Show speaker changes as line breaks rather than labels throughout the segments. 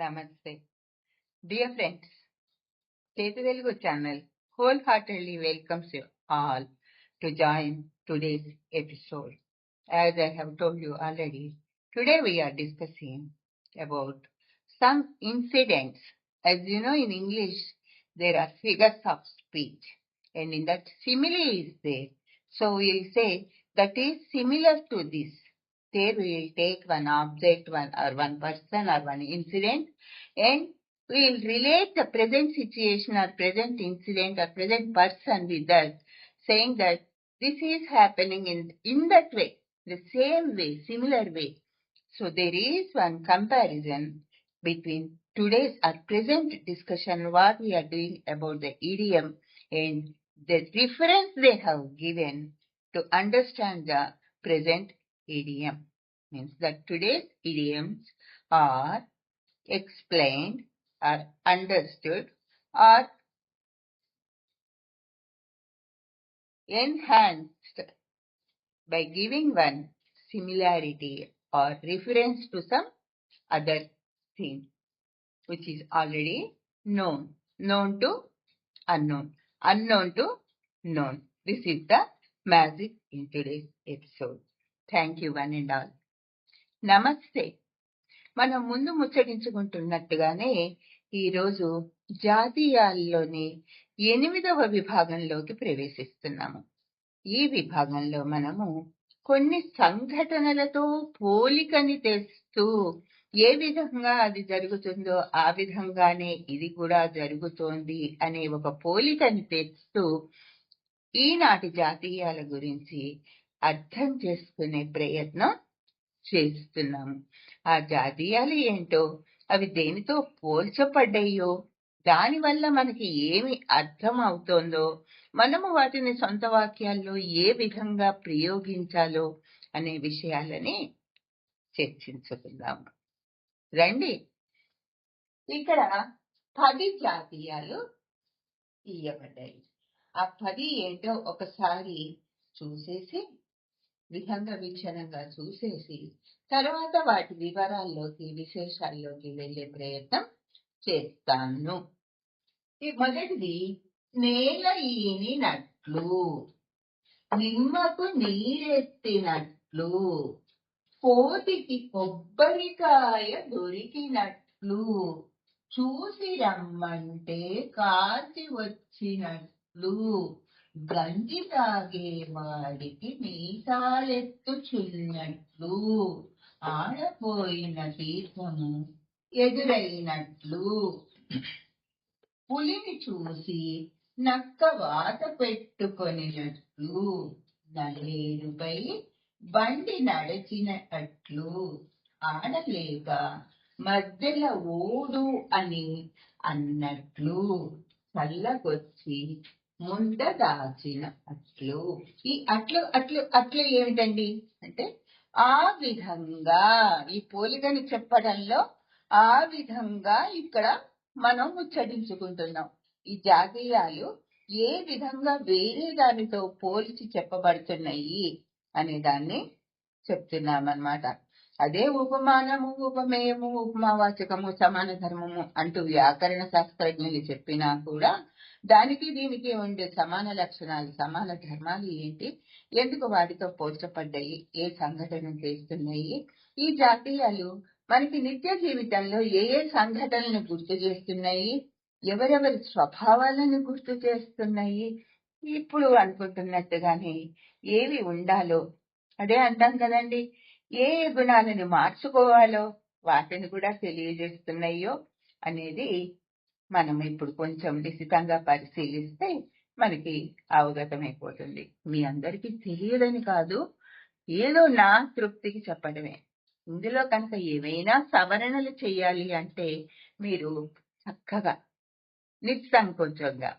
Namaste. Dear friends, Setu Telugu channel wholeheartedly welcomes you all to join today's episode. As I have told you already, today we are discussing about some incidents. As you know, in English, there are figures of speech, and in that, simile is there. So we will say that is similar to this there we will take one object, one or one person or one incident, and we will relate the present situation or present incident or present person with that, saying that this is happening in in that way, the same way, similar way. So there is one comparison between today's or present discussion, what we are doing about the idiom and the reference they have given to understand the present idiom. Means that today's idioms are explained or understood or enhanced by giving one similarity or reference to some other thing which is already known, known to unknown, unknown to known. This is the magic in today's episode. Thank you one and all నమస్తే మనం ముందు ముచ్చటించుకుంటున్నట్టుగానే ఈరోజు జాతీయాల్లోని ఎనిమిదవ విభాగంలోకి ప్రవేశిస్తున్నాము. ఈ విభాగంలో మనము కొన్ని సంఘటనలతో పోలికని తెస్తూ ఏ విధంగా అది జరుగుతుందో ఆ విధంగానే ఇది కూడా జరుగుతోంది అనే ఒక పోలికని తెస్తూ ఈనాటి జాతీయాల గురించి అర్థం చేసుకునే ప్రయత్నం చేస్తున్నాము ఆ జాతీయాలు ఏంటో అవి దేనితో పోల్చబడ్డాయో దానివల్ల మనకి ఏమి అర్థం అవుతోందో మనము వాటిని సొంత వాక్యాల్లో ఏ విధంగా ప్రయోగించాలో అనే విషయాలని చర్చించుకుందాము రండి. ఇక్కడ పది జాతీయాలు ఇయ్యబడ్డాయి ఆ పది ఏంటో ఒకసారి చూసేసి విహంగ వీక్షణంగా చూసేసి తర్వాత వాటి వివరాల్లోకి విశేషాల్లోకి వెళ్ళే ప్రయత్నం చేస్తాను. మొదటిది నేల ఈనినట్లు నిమ్మకు నీరెత్తినట్లు కోతికి కొబ్బరికాయ దొరికినట్లు చూసి రమ్మంటే కాచి వచ్చినట్లు గంజి తాగే వాడికి మీసాలెత్తుచున్నట్లు ఆడపోయిన తీర్పును ఎదురైనట్లు. పులిని చూసి నక్క వాత పెట్టుకొనినట్లు. నల్లేరుపై బండి నడిచినట్లు. ఆడలేక మధ్యల ఓడు అని అన్నట్లు. చల్లకొచ్చి ముంద దాచిన అట్లు. ఈ అట్లు అట్లు అట్లు ఏమిటండి? అంటే ఆ విధంగా ఈ పోలికని చెప్పడంలో ఆ విధంగా ఇక్కడ మనం ముచ్చటించుకుంటున్నాం. ఈ జాతీయాలు ఏ విధంగా వేరే దానితో పోల్చి చెప్పబడుతున్నాయి అనే దాన్ని చెప్తున్నామన్నమాట. అదే ఉపమానము ఉపమేయము ఉపమావాచకము సమాన ధర్మము అంటూ వ్యాకరణ శాస్త్రజ్ఞులు చెప్పినా కూడా దానికి దీనికి ఉండే సమాన లక్షణాలు సమాన ధర్మాలు ఏంటి? ఎందుకు వాటితో పోల్చబడ్డాయి? ఏ సంఘటన చేస్తున్నాయి? ఈ జాతీయాలు మనకి నిత్య జీవితంలో ఏ ఏ సంఘటనలను గుర్తు చేస్తున్నాయి? ఎవరెవరి స్వభావాలను గుర్తు చేస్తున్నాయి? ఇప్పుడు అనుకుంటున్నట్టుగానే ఏవి ఉండాలో అదే అంటాం కదండి. ఏ ఏ గుణాలను మార్చుకోవాలో వాటిని కూడా తెలియజేస్తున్నాయో అనేది మనం ఇప్పుడు కొంచెం నిశితంగా పరిశీలిస్తే మనకి అవగతమైపోతుంది మీ అందరికీ తెలియదని కాదు ఏదో నా తృప్తికి చెప్పడమే. ఇందులో కనుక ఏమైనా సవరణలు చేయాలి అంటే మీరు చక్కగా నిస్సంకోచంగా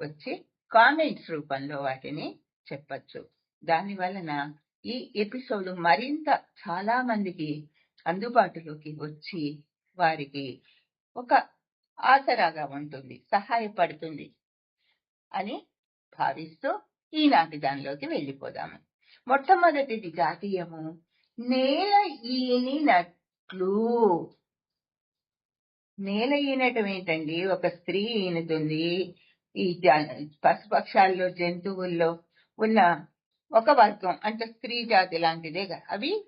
వచ్చి కామెంట్స్ రూపంలో వాటిని చెప్పచ్చు. దాని వలన ఈ ఎపిసోడ్ మరింత చాలా మందికి అందుబాటులోకి వచ్చి వారికి ఒక ఆసరాగా ఉంటుంది సహాయపడుతుంది అని భావిస్తూ ఈనాటి దానిలోకి వెళ్ళిపోదాము. మొట్టమొదటిది జాతీయము. నేల ఈనినట్లు. నేల ఈనటం ఏంటండి? ఒక స్త్రీ ఈనుతుంది. ఈ జ- పశుపక్షాల్లో జంతువుల్లో ఉన్న ఒక వర్గం అంటే స్త్రీ జాతి లాంటిదే కదా. అవి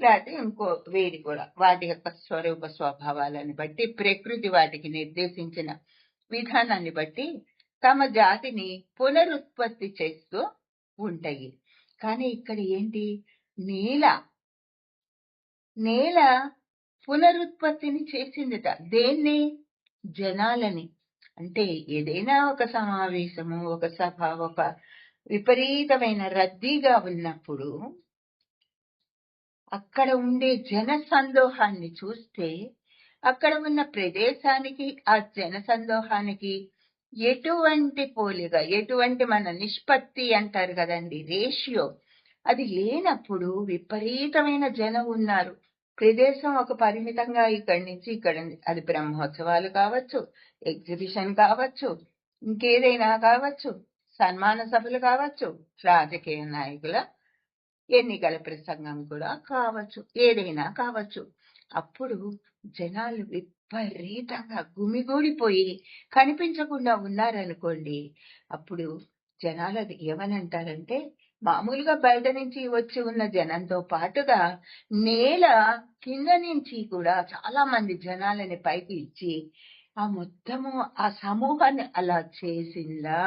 లేకపోతే ఇంకో వేడి కూడా. వాటి యొక్క స్వరూప స్వభావాలను బట్టి ప్రకృతి వాటికి నిర్దేశించిన విధానాన్ని బట్టి తమ జాతిని పునరుత్పత్తి చేస్తూ ఉంటాయి. కానీ ఇక్కడ ఏంటి? నేల. నేల పునరుత్పత్తిని చేసిందిట. దేన్ని? జనాలని. అంటే ఏదైనా ఒక సమావేశము ఒక సభ ఒక విపరీతమైన రద్దీగా ఉన్నప్పుడు అక్కడ ఉండే జన సందోహాన్ని చూస్తే అక్కడ ఉన్న ప్రదేశానికి ఆ జన సందోహానికి ఎటువంటి పోలిక ఎటువంటి మన నిష్పత్తి అంటారు కదండి రేషియో. అది లేనప్పుడు విపరీతమైన జనం ఉన్నారు. ప్రదేశం ఒక పరిమితంగా ఇక్కడి నుంచి ఇక్కడ అది బ్రహ్మోత్సవాలు కావచ్చు ఎగ్జిబిషన్ కావచ్చు ఇంకేదైనా కావచ్చు సన్మాన సభలు కావచ్చు రాజకీయ నాయకుల ఎన్నికల ప్రసంగం కూడా కావచ్చు ఏదైనా కావచ్చు. అప్పుడు జనాలు విపరీతంగా గుమిగూడిపోయి కనిపించకుండా ఉన్నారనుకోండి అప్పుడు జనాలు ఏమని అంటారంటే మామూలుగా బయట నుంచి వచ్చి ఉన్న జనంతో పాటుగా నేల కింద నుంచి కూడా చాలా మంది జనాలని పైకి ఇచ్చి ఆ మొత్తము ఆ సమూహాన్ని అలా చేసిందా?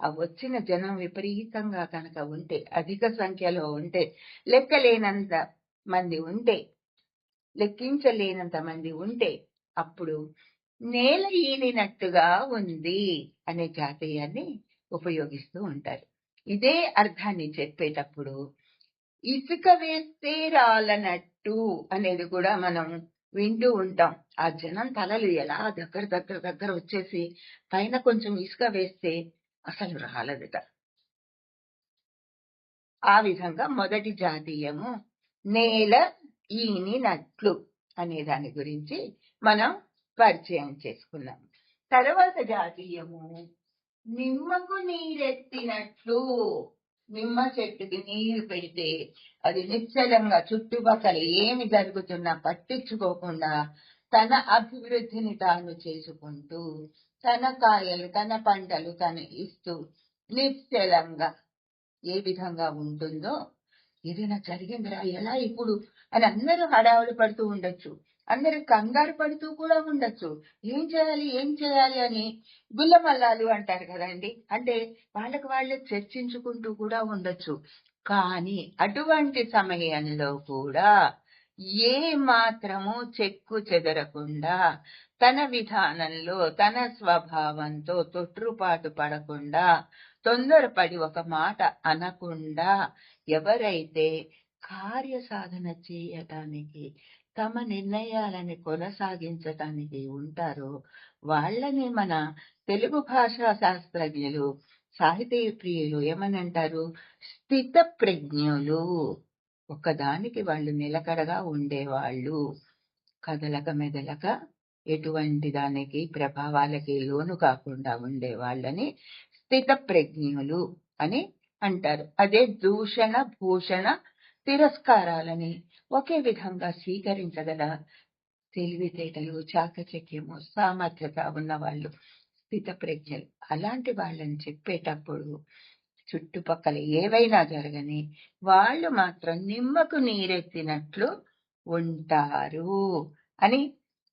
ఆ వచ్చిన జనం విపరీతంగా కనుక ఉంటే అధిక సంఖ్యలో ఉంటే లెక్కలేనంత మంది ఉంటే లెక్కించలేనంత మంది ఉంటే అప్పుడు నేల ఈనినట్టుగా ఉంది అనే జాతీయాన్ని ఉపయోగిస్తూ ఉంటారు. ఇదే అర్థాన్ని చెప్పేటప్పుడు ఇసుక వేస్తే రాలనట్టు అనేది కూడా మనం వింటూ ఉంటాం. ఆ జనం తలలు ఎలా దగ్గర దగ్గర దగ్గర వచ్చేసి పైన కొంచెం ఇసుక వేస్తే అసలు రాలదట ఆ విధంగా మొదటి జాతీయము నేల ఈని నట్లు అనే దాని గురించి మనం పరిచయం చేసుకున్నాం. తర్వాత జాతీయము నిమ్మకు నీరెత్తినట్లు. నిమ్మ చెట్టుకి నీరు పెడితే అది నిశ్చలంగా చుట్టుపక్కల ఏమి జరుగుతున్నా పట్టించుకోకుండా తన అభివృద్ధిని తాను చేసుకుంటూ తన కాయలు తన పంటలు తను ఇస్తూ నిశ్చలంగా ఏ విధంగా ఉంటుందో ఏదైనా జరిగిందిరా ఎలా ఇప్పుడు? అని అందరూ హడావులు పడుతూ ఉండొచ్చు. అందరూ కంగారు పడుతూ కూడా ఉండొచ్చు. ఏం చేయాలి ఏం చేయాలి అని గుల్లమల్లాలు అంటారు కదండి. అంటే వాళ్ళకి వాళ్ళే చర్చించుకుంటూ కూడా ఉండొచ్చు. కానీ అటువంటి సమయంలో కూడా ఏ మాత్రము చెక్కు చెదరకుండా తన విధానంలో తన స్వభావంతో తొట్టుపాటు పడకుండా తొందరపడి ఒక మాట అనకుండా ఎవరైతే కార్య సాధన చేయటానికి తమ నిర్ణయాలని కొనసాగించటానికి ఉంటారో వాళ్ళని మన తెలుగు భాషా శాస్త్రజ్ఞులు సాహితీ ప్రియులు ఏమనంటారు? స్థిత ప్రజ్ఞులు ఒకదానికి వాళ్ళు నిలకడగా ఉండేవాళ్ళు. కదలక మెదలక ఎటువంటి దానికి ప్రభావాలకి లోను కాకుండా ఉండే వాళ్ళని స్థిత ప్రజ్ఞులు అని అంటారు. అదే దూషణ భూషణ తిరస్కారాలని ఒకే విధంగా స్వీకరించగల తెలివితేటలు చాకచక్యము సామర్థ్యత ఉన్న వాళ్ళు స్థిత ప్రజ్ఞలు అలాంటి వాళ్ళని చెప్పేటప్పుడు చుట్టుపక్కల ఏవైనా జరగని వాళ్ళు మాత్రం నిమ్మకు నీరెత్తినట్లు ఉంటారు అని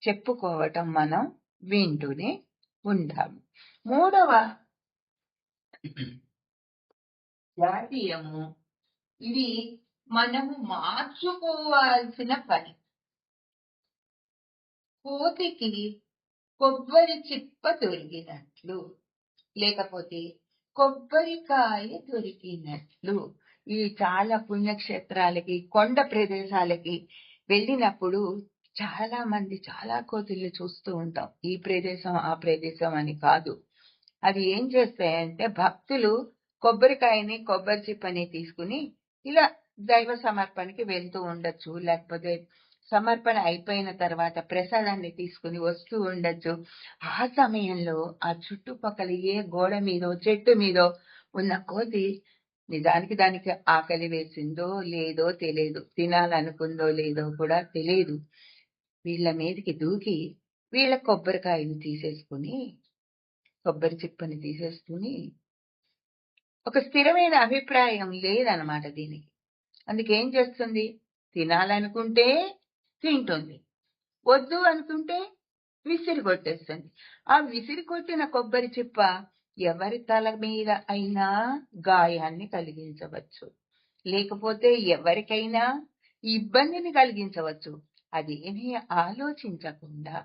చెప్పుకోవటం మనం వింటూనే ఉంటాము మూడవ జాతీయము. ఇది మనము మార్చుకోవాల్సిన పని. కోతికి కొబ్బరి చిప్ప దొరికినట్లు లేకపోతే కొబ్బరికాయ దొరికినట్లు. ఈ చాలా పుణ్యక్షేత్రాలకి కొండ ప్రదేశాలకి వెళ్ళినప్పుడు చాలా మంది చాలా కోతుల్ని చూస్తూ ఉంటాం. ఈ ప్రదేశం ఆ ప్రదేశం అని కాదు. అవి ఏం చేస్తాయంటే భక్తులు కొబ్బరికాయని కొబ్బరి చిప్పని తీసుకుని ఇలా దైవ సమర్పణకి వెళ్తూ ఉండొచ్చు. లేకపోతే సమర్పణ అయిపోయిన తర్వాత ప్రసాదాన్ని తీసుకుని వస్తూ ఉండొచ్చు. ఆ సమయంలో ఆ చుట్టుపక్కల ఏ గోడ మీదో చెట్టు మీదో ఉన్న కోతి నిజానికి దానికి ఆకలి వేసిందో లేదో తెలియదు. తినాలనుకుందో లేదో కూడా తెలియదు. వీళ్ళ మీదకి దూకి వీళ్ళ కొబ్బరికాయని తీసేసుకుని కొబ్బరి చిప్పని తీసేసుకుని ఒక స్థిరమైన అభిప్రాయం లేదనమాట దీనికి. అందుకేం చేస్తుంది? తినాలనుకుంటే తింటుంది. వద్దు అనుకుంటే విసిరి కొట్టేస్తుంది. ఆ విసిరి కొట్టిన కొబ్బరి చిప్ప ఎవరి తల మీద అయినా గాయాన్ని కలిగించవచ్చు. లేకపోతే ఎవరికైనా ఇబ్బందిని కలిగించవచ్చు. అది ఆలోచించకుండా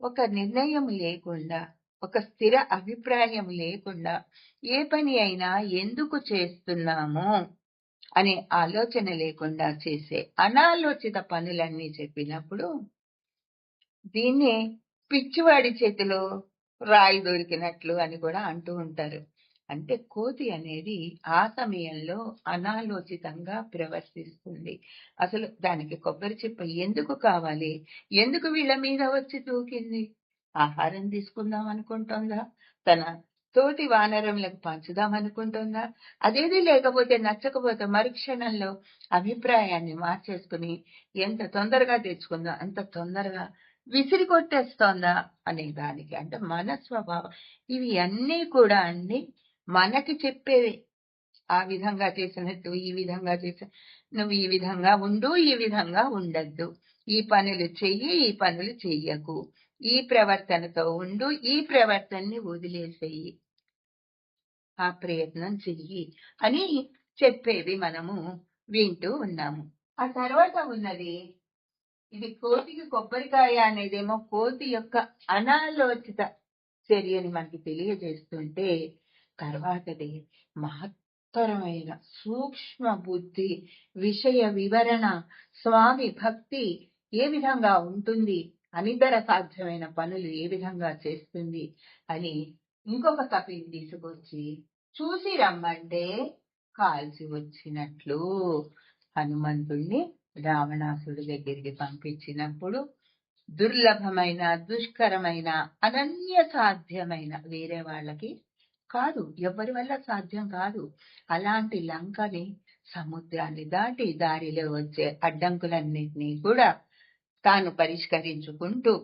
ఒక నిర్ణయం లేకుండా ఒక స్థిర అభిప్రాయం లేకుండా ఏ పని అయినా ఎందుకు చేస్తున్నాము అనే ఆలోచన లేకుండా చేసే అనాలోచిత పనులన్నీ చెప్పినప్పుడు దీన్ని పిచ్చివాడి చేతిలో రాయి దొరికినట్లు అని కూడా అంటూ ఉంటారు. అంటే కోతి అనేది ఆ సమయంలో అనాలోచితంగా ప్రవర్తిస్తుంది. అసలు దానికి కొబ్బరి చిప్ప ఎందుకు కావాలి? ఎందుకు వీళ్ళ మీద వచ్చి దూకింది? ఆహారం తీసుకుందాం అనుకుంటుందా? తన తోటి వానరములకు పంచుదాం అనుకుంటుందా? అదేది లేకపోతే నచ్చకపోతే మరుక్షణంలో అభిప్రాయాన్ని మార్చేసుకుని ఎంత తొందరగా తెచ్చుకుందా అంత తొందరగా విసిరి కొట్టేస్తోందా అనే దానికి అంటే మన స్వభావం ఇవి అన్నీ కూడా అండి. మనకి చెప్పేవి ఆ విధంగా చేసినట్టు ఈ విధంగా చేసి నువ్వు ఈ విధంగా ఉండు ఈ విధంగా ఉండద్దు. ఈ పనులు చెయ్యి ఈ పనులు చెయ్యకు. ఈ ప్రవర్తనతో ఉండు ఈ ప్రవర్తనని వదిలేసేయి. ఆ ప్రయత్నం చెయ్యి అని చెప్పేది మనము వింటూ ఉన్నాము. ఆ తర్వాత ఉన్నది ఇది కోతికి కొబ్బరికాయ అనేదేమో కోతి యొక్క అనాలోచిత చర్యని మనకి తెలియజేస్తుంటే తర్వాతది మహత్తరమైన సూక్ష్మ బుద్ధి విషయ వివరణ స్వామి భక్తి ఏ విధంగా ఉంటుంది అనితర సాధ్యమైన పనులు ఏ విధంగా చేస్తుంది అని ఇంకొక కపిని తీసుకొచ్చి చూసి రమ్మంటే కాల్చి వచ్చినట్లు హనుమంతుణ్ణి రావణాసుడి దగ్గరికి పంపించినప్పుడు దుర్లభమైన దుష్కరమైన అనన్య సాధ్యమైన వేరే వాళ్ళకి కాదు ఎవరి వల్ల సాధ్యం కాదు. అలాంటి లంకని సముద్రాన్ని దాటి దారిలో వచ్చే అడ్డంకులన్నింటినీ కూడా తాను పరిష్కరించుకుంటూ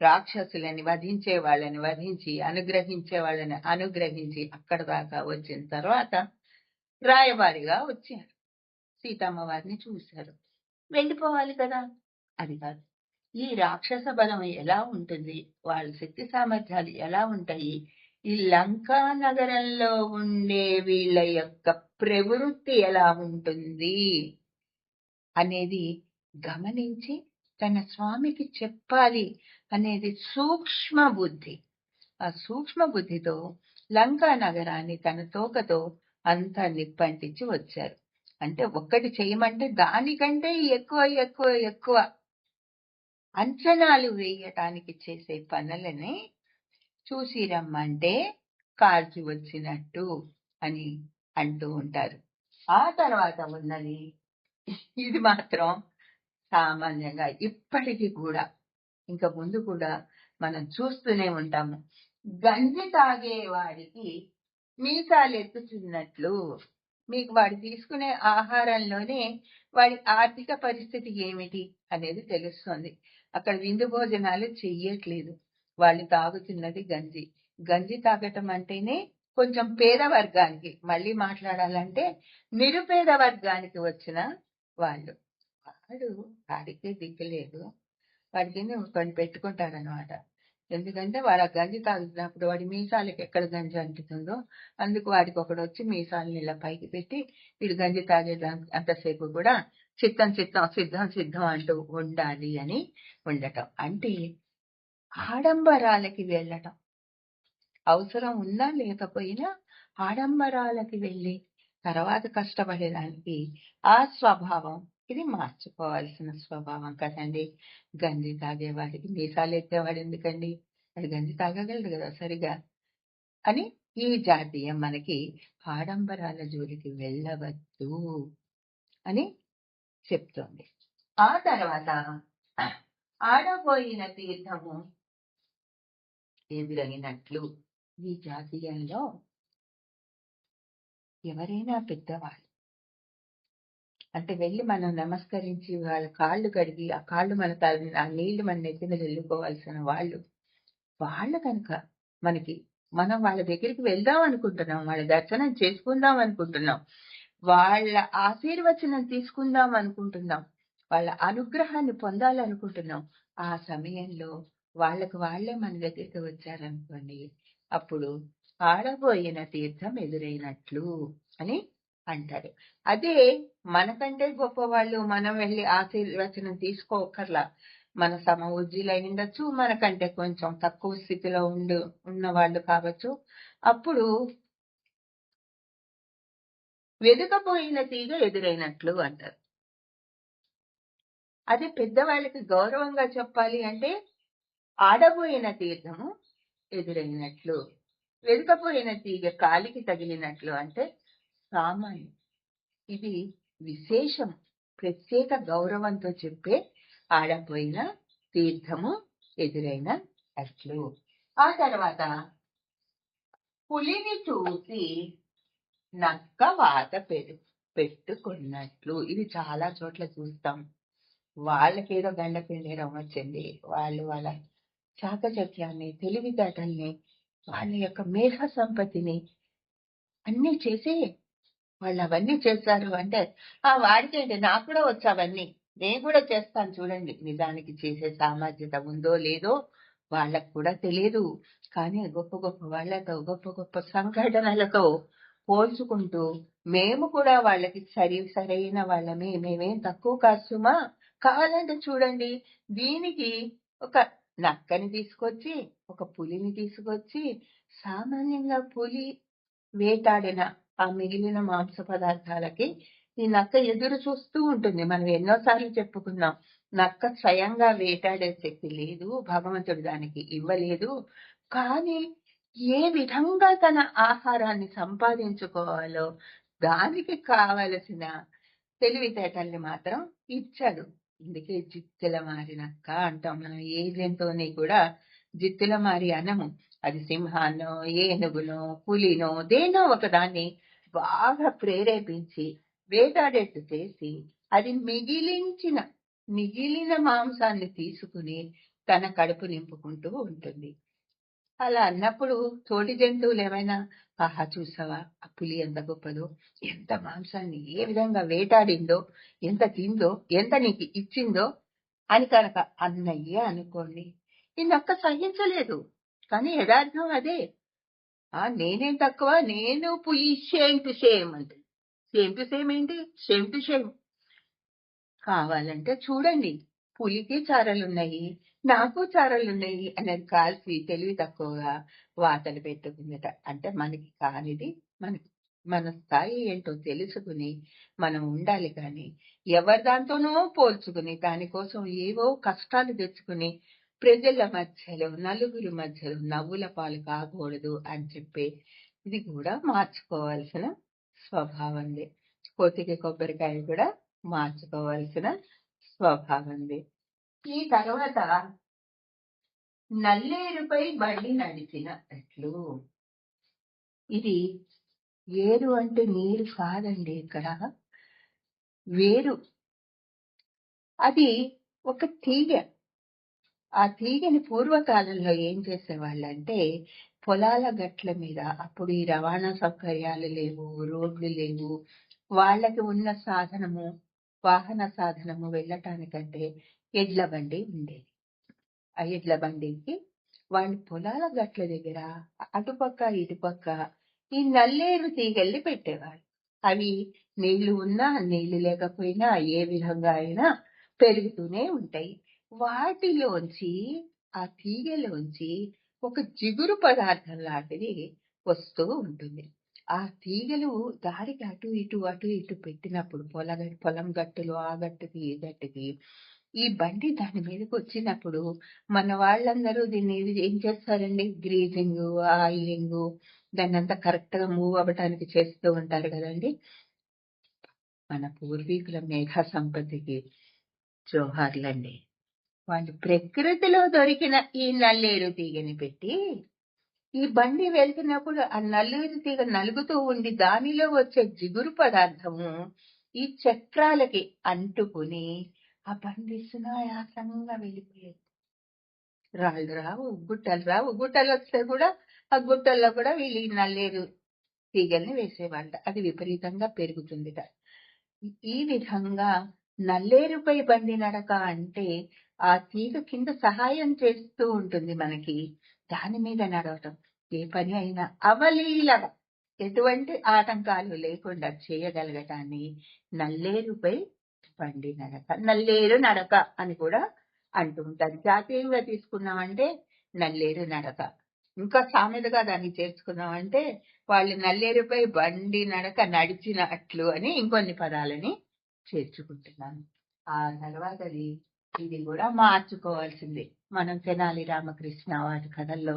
రాక్షసులని వధించే వాళ్ళని వధించి అనుగ్రహించే వాళ్ళని అనుగ్రహించి అక్కడ దాకా వచ్చిన తర్వాత రాయబారిగా వచ్చారు. సీతమ్మ వారిని చూశారు. వెళ్ళిపోవాలి కదా అది కాదు. ఈ రాక్షస బలం ఎలా ఉంటుంది? వాళ్ళ శక్తి సామర్థ్యాలు ఎలా ఉంటాయి? ఈ లంకా నగరంలో ఉండే వీళ్ళ యొక్క ప్రవృత్తి ఎలా ఉంటుంది అనేది గమనించి తన స్వామికి చెప్పాలి అనేది సూక్ష్మ బుద్ధి. ఆ సూక్ష్మ బుద్ధితో లంకా నగరాన్ని తన తోకతో అంతా నిప్పంటించి వచ్చారు. అంటే ఒక్కటి చేయమంటే దానికంటే ఎక్కువ ఎక్కువ ఎక్కువ అంచనాలు వేయటానికి చేసే పనులని చూసి రమ్మంటే కాల్చి వచ్చినట్టు అని అంటూ ఉంటారు. ఆ తర్వాత ఉన్నది ఇది మాత్రం సామాన్యంగా ఇప్పటికీ కూడా ఇంకా ముందు కూడా మనం చూస్తూనే ఉంటాము. గంజి తాగే వాడికి మీసాలు ఎత్తుతున్నట్లు మీకు వాడు తీసుకునే ఆహారంలోనే వాడి ఆర్థిక పరిస్థితి ఏమిటి అనేది తెలుస్తుంది. అక్కడ విందు భోజనాలు చెయ్యట్లేదు. వాళ్ళు తాగుతున్నది గంజి. గంజి తాగటం అంటేనే కొంచెం పేద వర్గానికి మళ్ళీ మాట్లాడాలంటే నిరుపేద వర్గానికి వచ్చిన వాళ్ళు. వాడు వాడికి దిక్కులేదు వాడికి కొన్ని పెట్టుకుంటారనమాట ఎందుకంటే వాడు ఆ గంజి తాగుతున్నప్పుడు వాడి మీసాలకి ఎక్కడ గంజి అంటుతుందో అందుకు వాడికి ఒకడు వచ్చి మీసాలని ఇలా పైకి పెట్టి వీడు గంజి తాగేదానికి అంతసేపు కూడా చిత్తం చిత్తం సిద్ధం సిద్ధం అంటూ ఉండాలి అని ఉండటం. అంటే ఆడంబరాలకి వెళ్ళటం. అవసరం ఉన్నా లేకపోయినా ఆడంబరాలకి వెళ్ళి తర్వాత కష్టపడేదానికి ఆ స్వభావం ఇది మార్చుకోవాల్సిన స్వభావం కదండి. గంజి తాగేవాడికి మీసాలు ఎత్తేవాడు ఎందుకండి? అది గంజి తాగగలదు కదా సరిగా. అని ఈ జాతీయం మనకి ఆడంబరాల జోలికి వెళ్ళవద్దు అని చెప్తోంది. ఆ తర్వాత ఆడబోయిన తీర్థము ఎదురైనట్లు ఈ జాతీయంలో ఎవరైనా పెద్దవాళ్ళు. అంటే వెళ్ళి మనం నమస్కరించి వాళ్ళ కాళ్ళు కడిగి ఆ కాళ్ళు మన తల్లి ఆ నీళ్ళు మన నెత్తిన వెళ్ళుకోవాల్సిన వాళ్ళు వాళ్ళు కనుక మనకి మనం వాళ్ళ దగ్గరికి వెళ్దాం అనుకుంటున్నాం వాళ్ళ దర్శనం చేసుకుందాం అనుకుంటున్నాం వాళ్ళ ఆశీర్వచనం తీసుకుందాం అనుకుంటున్నాం వాళ్ళ అనుగ్రహాన్ని పొందాలనుకుంటున్నాం ఆ సమయంలో వాళ్ళకు వాళ్ళే మన దగ్గరికి వచ్చారనుకోండి అప్పుడు ఆడబోయిన తీర్థం ఎదురైనట్లు అని అంటారు. అదే మనకంటే గొప్ప వాళ్ళు మనం వెళ్ళి ఆశీర్వచనం తీసుకోకర్లా. మన సమ ఉజ్జీలై ఉండొచ్చు మనకంటే కొంచెం తక్కువ స్థితిలో ఉండు ఉన్న వాళ్ళు కావచ్చు. అప్పుడు వెనుకపోయిన తీగ ఎదురైనట్లు అంటారు. అదే పెద్దవాళ్ళకి గౌరవంగా చెప్పాలి అంటే ఆడబోయిన తీర్థము ఎదురైనట్లు వెనుకపోయిన తీగ కాలికి తగిలినట్లు అంటే సామాన్యం. ఇది విశేషం. ప్రత్యేక గౌరవంతో చెప్పే ఆడపోయిన తీర్థము ఎదురైన అట్లు ఆ తర్వాత పులిని చూసి నక్క వాత పెరు పెట్టుకున్నట్లు. ఇది చాలా చోట్ల చూస్తాం. వాళ్ళకేదో గండ పిండేరం వచ్చింది వాళ్ళు వాళ్ళ చాకచక్యాన్ని తెలివితేటల్ని వాళ్ళ యొక్క మేధ సంపత్తిని అన్నీ చేసి వాళ్ళు అవన్నీ చేశారు అంటే ఆ వాడికేంటి నాకు కూడా వచ్చు అవన్నీ. నేను కూడా చేస్తాను చూడండి. నిజానికి చేసే సామర్థ్యత ఉందో లేదో వాళ్ళకు కూడా తెలియదు కానీ గొప్ప గొప్ప వాళ్ళతో గొప్ప గొప్ప సంఘటనలతో పోల్చుకుంటూ మేము కూడా వాళ్ళకి సరి సరైన వాళ్ళమే. మేమేం తక్కువ కాస్తుమా కావాలంటే చూడండి. దీనికి ఒక నక్కని తీసుకొచ్చి ఒక పులిని తీసుకొచ్చి సామాన్యంగా పులి వేటాడిన ఆ మిగిలిన మాంస పదార్థాలకి ఈ నక్క ఎదురు చూస్తూ ఉంటుంది. మనం ఎన్నోసార్లు చెప్పుకున్నాం నక్క స్వయంగా వేటాడే శక్తి లేదు భగవంతుడు దానికి ఇవ్వలేదు. కానీ ఏ విధంగా తన ఆహారాన్ని సంపాదించుకోవాలో దానికి కావలసిన తెలివితేటల్ని మాత్రం ఇచ్చాడు. అందుకే జిత్తుల మారినక్క అంటాం మనం. ఏ జంతువుని కూడా జిత్తుల మారి అనము. అది సింహాన్నో ఏనుగునో పులినో దేనో ఒకదాన్ని బాగా ప్రేరేపించి వేటాడేట్టు చేసి అది మిగిలించిన మిగిలిన మాంసాన్ని తీసుకుని తన కడుపు నింపుకుంటూ ఉంటుంది. అలా అన్నప్పుడు తోటి జంతువులు ఏమైనా ఆహా చూసావా ఆ పులి ఎంత గొప్పదో ఎంత మాంసాన్ని ఏ విధంగా వేటాడిందో ఎంత తిందో ఎంత నీకు ఇచ్చిందో అని కనుక అన్నయ్యే అనుకోండి. నిన్నక్క సహించలేదు. కానీ యథార్థం అదే. ఆ నేనేం తక్కువ? నేను పులి షేమ్ టు షేమ్ అంటే సేమ్ టు సేమ్ ఏంటి? షేమ్ టు షేమ్ కావాలంటే చూడండి. పులికి చారలున్నాయి. నాకు చారలున్నాయి అనేది కాల్చి తెలివి తక్కువగా వాతలు పెట్టుకుందట అంటే మనకి కానిది మనకి మన స్థాయి ఏంటో తెలుసుకుని మనం ఉండాలి కానీ ఎవరి దాంతోనో పోల్చుకుని దానికోసం ఏవో కష్టాలు తెచ్చుకుని ప్రజల మధ్యలో నలుగురి మధ్యలో నవ్వుల పాలు కాకూడదు అని చెప్పి ఇది కూడా మార్చుకోవాల్సిన స్వభావంది. కొత్తికి కొబ్బరికాయ కూడా మార్చుకోవాల్సిన స్వభావంది. ఈ తర్వాత నల్లేరుపై బండి నడిచినట్లు. ఇది ఏరు అంటే నీరు కాదండి ఇక్కడ. వేరు. అది ఒక తీగ. ఆ తీగని పూర్వకాలంలో ఏం చేసేవాళ్ళంటే పొలాల గట్ల మీద అప్పుడు ఈ రవాణా సౌకర్యాలు లేవు రోడ్లు లేవు వాళ్ళకి ఉన్న సాధనము వాహన సాధనము వెళ్ళటానికంటే ఎడ్ల బండి ఉండేది. ఆ ఎడ్ల బండికి వాళ్ళ పొలాల గట్ల దగ్గర అటుపక్క ఇటుపక్క ఈ నల్లేరు తీగల్ని పెట్టేవారు అవి నీళ్ళు ఉన్నా నీళ్ళు లేకపోయినా ఏ విధంగా అయినా పెరుగుతూనే ఉంటాయి. వాటిలోంచి ఆ తీగలోంచి ఒక జిగురు పదార్థం లాంటిది వస్తూ ఉంటుంది. ఆ తీగలు దారికి అటు ఇటు అటు ఇటు పెట్టినప్పుడు పొల పొలం గట్టులు ఆ గట్టుకి ఈ గట్టుకి ఈ బండి దాని మీదకి వచ్చినప్పుడు మన వాళ్ళందరూ దీన్ని ఏం చేస్తారండి? గ్రీజింగ్ ఆయిలింగ్ దాన్ని అంతా కరెక్ట్గా మూవ్ అవ్వటానికి చేస్తూ ఉంటారు కదండి. మన పూర్వీకుల మేఘా సంపత్తికి జోహార్లండి. వాళ్ళు ప్రకృతిలో దొరికిన ఈ నల్లేరు తీగని పెట్టి ఈ బండి వెళ్తున్నప్పుడు ఆ నల్లేరు తీగ నలుగుతూ ఉండి దానిలో వచ్చే జిగురు పదార్థము ఈ చక్రాలకి అంటుకుని ఆ బండి సునాయాసంగా వెళ్ళిపోయేది. రాళ్ళు రావు గుట్టలు రావు గుట్టలు వస్తే కూడా ఆ గుట్టల్లో కూడా వీళ్ళు నల్లేరు తీగల్ని వేసేవాళ్ళ. అది విపరీతంగా పెరుగుతుందిట. ఈ విధంగా నల్లేరుపై బండి నడక అంటే ఆ తీగ కింద సహాయం చేస్తూ ఉంటుంది మనకి. దాని మీద నడవటం. ఏ పని అయినా అవలీలగా ఎటువంటి ఆటంకాలు లేకుండా చేయగలగటాన్ని నల్లేరుపై బండి నడక నల్లేరు నడక అని కూడా అంటూ ఉంటారు. జాతీయంగా తీసుకున్నామంటే నల్లేరు నడక. ఇంకా సామెతగా దాన్ని చేర్చుకున్నామంటే వాళ్ళు నల్లేరుపై బండి నడక నడిచినట్లు అని ఇంకొన్ని పదాలని చేర్చుకుంటున్నాను. ఆ తర్వాతది ఇది కూడా మార్చుకోవాల్సింది. మనం తెనాలి రామకృష్ణ వారి కథల్లో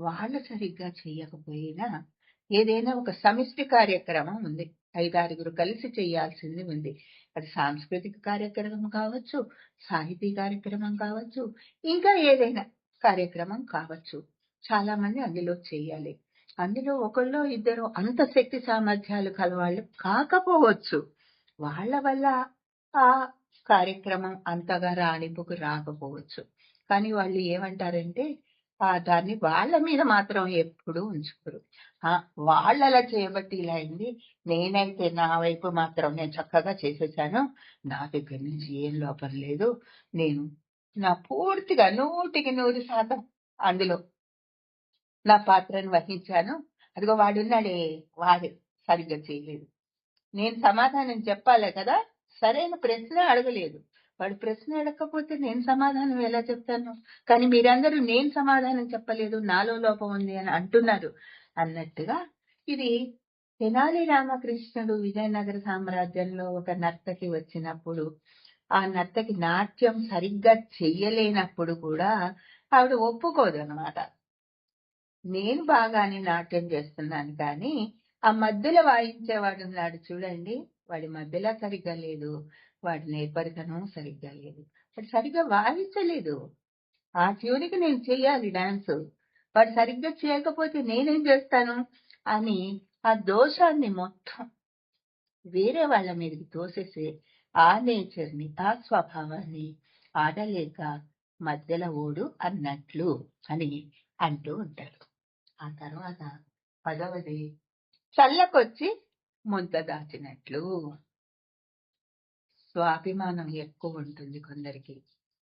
వాళ్ళు సరిగ్గా చేయకపోయినా ఏదైనా ఒక సమిష్టి కార్యక్రమం ఉంది. ఐదారుగురు కలిసి చేయాల్సింది ఉంది. అది సాంస్కృతిక కార్యక్రమం కావచ్చు సాహితీ కార్యక్రమం కావచ్చు ఇంకా ఏదైనా కార్యక్రమం కావచ్చు. చాలా మంది అందులో చేయాలి. అందులో ఒకళ్ళు ఇద్దరు అంత శక్తి సామర్థ్యాలు కలవాళ్ళు కాకపోవచ్చు. వాళ్ళ వల్ల ఆ కార్యక్రమం అంతగా రాణింపుకు రాకపోవచ్చు. కానీ వాళ్ళు ఏమంటారంటే దాన్ని వాళ్ళ మీద మాత్రం ఎప్పుడు ఉంచుకోరు. ఆ వాళ్ళలా చేయబట్టి ఇలా అయింది. నేనైతే నా వైపు మాత్రం నేను చక్కగా చేసేసాను. నా దగ్గర నుంచి ఏం లోపం లేదు. నేను నా పూర్తిగా నూటికి నూరు శాతం అందులో నా పాత్రను వహించాను. అదిగో వాడున్నాడే వాడు సరిగ్గా చేయలేదు. నేను సమాధానం చెప్పాలి కదా? సరైన ప్రశ్న అడగలేదు. వాడు ప్రశ్న అడగకపోతే నేను సమాధానం ఎలా చెప్తాను? కానీ మీరందరూ నేను సమాధానం చెప్పలేదు నాలో లోపం ఉంది అని అంటున్నారు. అన్నట్టుగా ఇది తెనాలి రామకృష్ణుడు విజయనగర సామ్రాజ్యంలో ఒక నర్తకి వచ్చినప్పుడు ఆ నర్తకి నాట్యం సరిగ్గా చెయ్యలేనప్పుడు కూడా ఆవిడ ఒప్పుకోదు అనమాట నేను బాగానే నాట్యం చేస్తున్నాను కానీ ఆ మధ్యలో వాయించేవాడు ఉన్నాడు చూడండి వాడి మధ్యలో సరిగ్గా లేదు. వాడి నేర్పరితనం సరిగ్గా లేదు. వాడు సరిగ్గా వాయించలేదు. ఆ ట్యూన్కి నేను చెయ్యాలి డాన్స్. వాడు సరిగ్గా చేయకపోతే నేనేం చేస్తాను? అని ఆ దోషాన్ని మొత్తం వేరే వాళ్ళ మీదకి తోసేసి ఆ నేచర్ని ఆ స్వభావాన్ని ఆడలేక మధ్యలో ఓడు అన్నట్లు అని అంటూ ఉంటారు. ఆ తర్వాత పదవది చల్లకొచ్చి ముంత దాచినట్లు. స్వాభిమానం ఎక్కువ ఉంటుంది కొందరికి.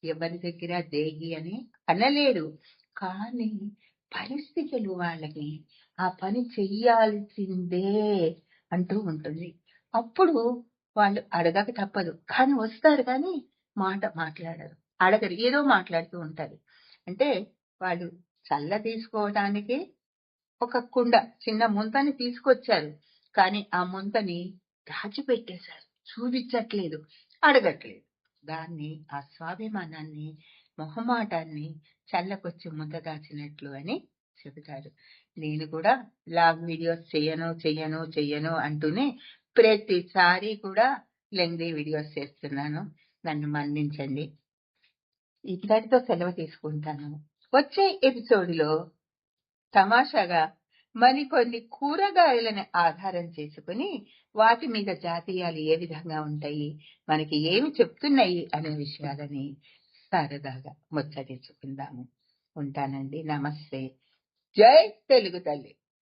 ఎవరి దగ్గర దేగి అని అనలేరు. కానీ పరిస్థితులు వాళ్ళకి ఆ పని చెయ్యాల్సిందే అంటూ ఉంటుంది. అప్పుడు వాళ్ళు అడగక తప్పదు. కానీ వస్తారు కానీ మాట మాట్లాడరు. అడగరు. ఏదో మాట్లాడుతూ ఉంటారు. అంటే వాళ్ళు చల్ల తీసుకోవడానికి ఒక కుండ చిన్న ముంతని తీసుకొచ్చారు. కానీ ఆ ముంతని దాచిపెట్టేశారు. చూపించట్లేదు అడగట్లేదు. దాన్ని ఆ స్వాభిమానాన్ని మొహమాటాన్ని చల్లకొచ్చి ముద్ద దాచినట్లు అని చెబుతారు. నేను కూడా లాగ్ వీడియోస్ చెయ్యను చెయ్యను చెయ్యను అంటూనే ప్రతిసారి కూడా లెంగ్దీ వీడియోస్ చేస్తున్నాను. నన్ను మన్నించండి. ఇద్దరితో సెలవు తీసుకుంటాను. వచ్చే ఎపిసోడ్లో తమాషాగా మరికొన్ని కూరగాయలను ఆధారం చేసుకుని వాటి మీద జాతీయాలు ఏ విధంగా ఉంటాయి? మనకి ఏమి చెప్తున్నాయి అనే విషయాలని సరదాగా ముచ్చటించుకుందాము. ఉంటానండి. నమస్తే. జై తెలుగు తల్లి.